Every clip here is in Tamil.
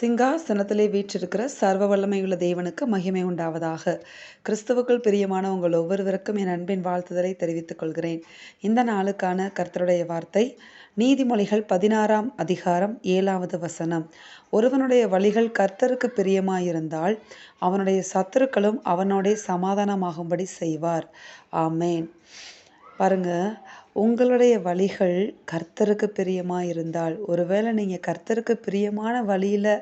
சிங்காசனத்திலே வீற்றிருக்கிற சர்வ வல்லமையுள்ள தேவனுக்கு மகிமை உண்டாவதாக. கிறிஸ்துவுக்குள் பிரியமான உங்கள் ஒவ்வொருவருக்கும் என் அன்பின் வாழ்த்துதலை தெரிவித்துக் கொள்கிறேன். இந்த நாளுக்கான கர்த்தருடைய வார்த்தை நீதிமொழிகள் பதினாறாம் அதிகாரம் ஏழாவது வசனம். ஒருவனுடைய வழிகள் கர்த்தருக்கு பிரியமாயிருந்தால் அவனுடைய சத்துருக்களும் அவனோடே சமாதானமாகும்படி செய்வார். ஆமேன். பாருங்க உங்களுடைய வழிகள் கர்த்தருக்கு பிரியமாக இருந்தால் ஒருவேளை நீங்கள் கர்த்தருக்கு பிரியமான வழியில்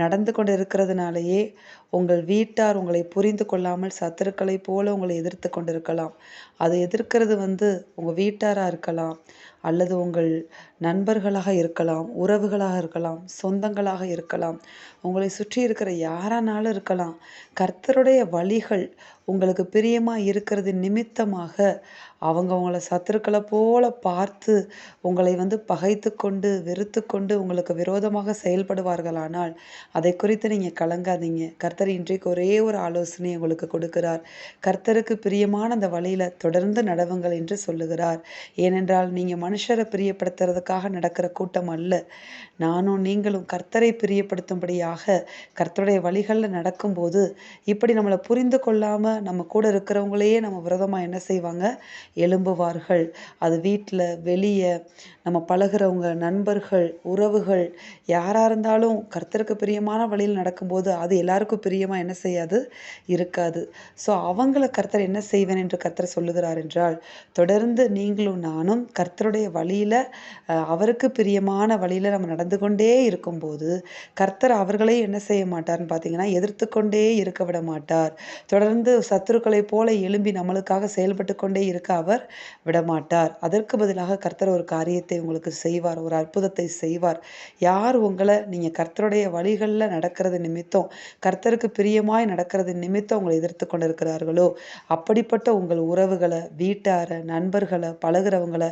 நடந்து கொண்டு இருக்கிறதுனாலேயே உங்கள் வீட்டார் உங்களை புரிந்து கொள்ளாமல் சத்துருக்களை போல உங்களை எதிர்த்து கொண்டிருக்கலாம். அதை எதிர்க்கிறது வந்து உங்கள் வீட்டாராக இருக்கலாம் அல்லது உங்கள் நண்பர்களாக இருக்கலாம் உறவுகளாக இருக்கலாம் சொந்தங்களாக இருக்கலாம். உங்களை சுற்றி இருக்கிற யாரானாலும் இருக்கலாம். கர்த்தருடைய வழிகள் உங்களுக்கு பிரியமாக இருக்கிறது நிமித்தமாக அவங்க உங்களை சத்துருக்களை போல பார்த்து உங்களை வந்து பகைத்து கொண்டு வெறுத்து கொண்டு உங்களுக்கு விரோதமாக செயல்படுவார்களானால் அதை குறித்து நீங்கள் கலங்காதீங்க. கர்த்தர் இன்றைக்கு ஒரே ஒரு ஆலோசனை உங்களுக்கு கொடுக்கிறார். கர்த்தருக்கு பிரியமான அந்த வழியில் தொடர்ந்து நடவுங்கள் என்று சொல்லுகிறார். ஏனென்றால் நீங்கள் மனுஷரை பிரியப்படுத்துறதுக்காக நடக்கிற கூட்டம் அல்ல. நானும் நீங்களும் கர்த்தரை பிரியப்படுத்தும்படியாக கர்த்தருடைய வழிகளில் நடக்கும்போது இப்படி நம்மளை புரிந்து கொள்ளாமல் நம்ம கூட இருக்கிறவங்களையே நம்ம விரதமாக என்ன செய்வாங்க? எழும்புவார்கள். அது வீட்டில் வெளியே நம்ம பழகிறவங்க நண்பர்கள் உறவுகள் யாராக இருந்தாலும் கர்த்தருக்கு பிரியமான வழியில் நடக்கும்போது அது எல்லாருக்கும் பிரியமாக என்ன செய்யாது? இருக்காது. ஸோ அவங்கள கர்த்தர் என்ன செய்வேன் என்று கர்த்தர் சொல்லுகிறார் என்றால் தொடர்ந்து நீங்களும் நானும் கர்த்தருடைய வழியில் அவருக்கு பிரியமான வழியில் நம்ம நடந்து கொண்டே இருக்கும்போது கர்த்தர் அவர்களே என்ன செய்ய மாட்டார்னு பார்த்தீங்கன்னா எதிர்த்து கொண்டே இருக்க விட மாட்டார். தொடர்ந்து சத்துருக்களைப் போல எழும்பி நம்மளுக்காக செயல்பட்டு கொண்டே இருக்க அவர் விடமாட்டார் அதற்கு பதிலாக கர்த்தர் ஒரு காரியத்தை உங்களுக்கு செய்வார் ஒரு அற்புதத்தை செய்வார். யார் உங்களை நீங்கள் கர்த்தருடைய வழிகளில் நடக்கிறது நிமித்தம் கர்த்தருக்கு பிரியமாய் நடக்கிறது நிமித்தம் உங்களை எதிர்த்து கொண்டிருக்கிறார்களோ அப்படிப்பட்ட உங்கள் உறவுகளை வீட்டாரை நண்பர்களை பழகிறவங்களை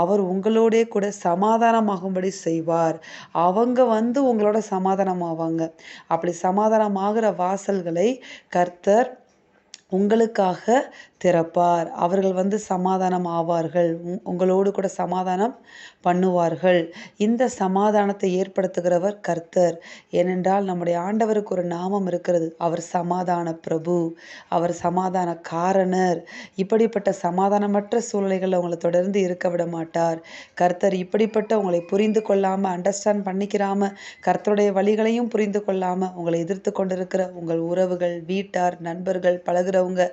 அவர் உங்களோடே கூட சமாதானமாகும்படி செய்வார். அவங்க வந்து உங்களோட சமாதானமாவாங்க. அப்படி சமாதானமாகிற வாசல்களை கர்த்தர் உங்களுக்காக திறப்பார். அவர்கள் வந்து சமாதானம் ஆவார்கள். உங்களோடு கூட சமாதானம் பண்ணுவார்கள். இந்த சமாதானத்தை ஏற்படுத்துகிறவர் கர்த்தர். ஏனென்றால் நம்முடைய ஆண்டவருக்கு ஒரு நாமம் இருக்கிறது. அவர் சமாதான பிரபு. அவர் சமாதான காரணர். இப்படிப்பட்ட சமாதானமற்ற சூழ்நிலைகளில் உங்களை தொடர்ந்து இருக்க விட மாட்டார். கர்த்தர் இப்படிப்பட்ட உங்களை புரிந்து கொள்ளாமல் அண்டர்ஸ்டாண்ட் பண்ணிக்கிறாம கர்த்தருடைய வழிகளையும் புரிந்து கொள்ளாமல் உங்களை எதிர்த்து கொண்டிருக்கிற உங்கள் உறவுகள் வீட்டார் நண்பர்கள் பழகிறவங்க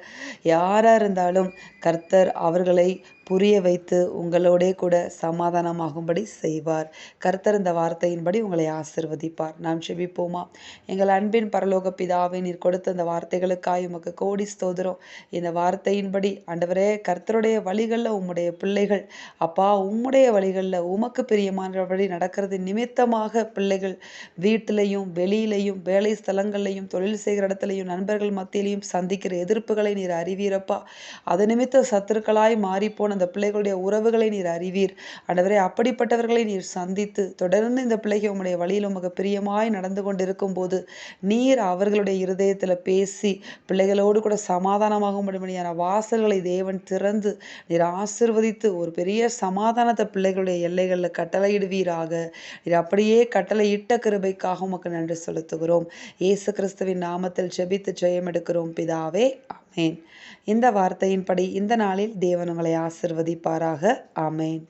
யாரை இருந்தாலும் கர்த்தர் அவர்களை புரிய வைத்து உங்களோடே கூட சமாதானமாகும்படி செய்வார். கர்த்தர் இந்த வார்த்தையின்படி உங்களை ஆசிர்வதிப்பார். நாம் செபிப்போமா? எங்கள் அன்பின் பரலோக பிதாவை நீர் கொடுத்த இந்த வார்த்தைகளுக்காய் உமக்கு கோடி ஸ்தோதரம் இந்த வார்த்தையின்படி ஆண்டவரே கர்த்தருடைய வழிகளில் உம்முடைய பிள்ளைகள் அப்பா உம்முடைய வழிகளில் உமக்கு பிரியமானபடி நடக்கிறது நிமித்தமாக பிள்ளைகள் வீட்டிலையும் வெளியிலையும் வேலை ஸ்தலங்கள்லையும் தொழில் செய்கிற இடத்துலையும் நண்பர்கள் மத்தியிலையும் சந்திக்கிற எதிர்ப்புகளை நீர் அறிவீரப்பா. அது நிமித்த சத்துருக்களாய் மாறிப்போன அந்த பிள்ளைகளுடைய உறவுகளை நீர் அறிவீர். ஆண்டவரே அப்படிப்பட்டவர்களை நீர் சந்தித்து தொடர்ந்து இந்த பிள்ளைகள் உங்களுடைய வழியில் உமக்கு பிரியமாய் நடந்து கொண்டிருக்கும் போது நீர் அவர்களுடைய இருதயத்தில் பேசி பிள்ளைகளோடு கூட சமாதானமாகும்படியான வாசல்களை தேவன் திறந்து நீர் ஆசிர்வதித்து ஒரு பெரிய சமாதானத்தை பிள்ளைகளுடைய எல்லைகளில் கட்டளையிடுவீராக. நீர் அப்படியே கட்டளையிட்ட கிருபைக்காக உமக்கு நன்றி செலுத்துகிறோம். இயேசு கிறிஸ்துவின் நாமத்தில் ஜெபித்து ஜெயம் எடுக்கிறோம் பிதாவே ஆமேன். இந்த வார்த்தையின்படி இந்த நாளில் தேவன் உங்களை ஆசிர்வதிப்பாராக. ஆமேன்.